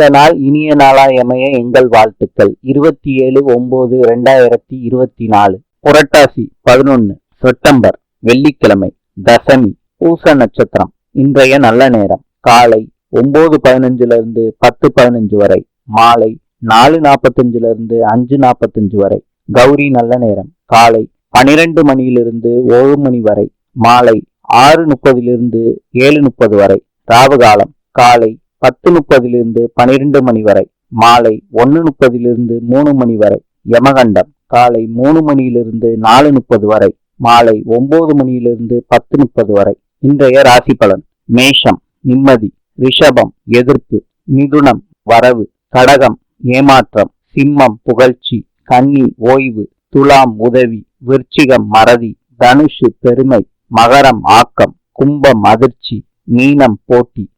அடுத்த நாள் இனிய நாளாயமைய எங்கள் வாழ்த்துக்கள். இருபத்தி ஏழு ஒன்பது ரெண்டாயிரத்தி இருபத்தி நாலு புரட்டாசி பதினொன்று செப்டம்பர் வெள்ளிக்கிழமை தசமி பூச நட்சத்திரம். இன்றைய நல்ல நேரம். காலை ஒன்பது பதினஞ்சுல இருந்து பத்து பதினஞ்சு வரை. மாலை நாலு நாற்பத்தஞ்சுல இருந்து அஞ்சு நாற்பத்தஞ்சு வரை. கௌரி நல்ல நேரம். காலை பனிரெண்டு மணியிலிருந்து ஏழு மணி வரை. மாலை ஆறு முப்பதிலிருந்து ஏழு முப்பது வரை. ராவுகாலம். காலை பத்து முப்பதிலிருந்து பனிரெண்டு மணி வரை மாலை ஒன்று முப்பதிலிருந்து மூணு மணி வரை யமகண்டம் காலை மூணு மணியிலிருந்து நாலு முப்பது வரை மாலை ஒன்பது மணியிலிருந்து பத்து முப்பது வரை. இன்றைய ராசி பலன் மேஷம் நிம்மதி ரிஷபம் எதிர்ப்பு மிதுனம் வரவு கடகம் ஏமாற்றம் சிம்மம் புகழ்ச்சி கன்னி ஓய்வு துலாம் உதவி விருச்சிகம் மறதி தனுஷு பெருமை மகரம் ஆக்கம் கும்பம் அதிர்ச்சி மீனம் போட்டி.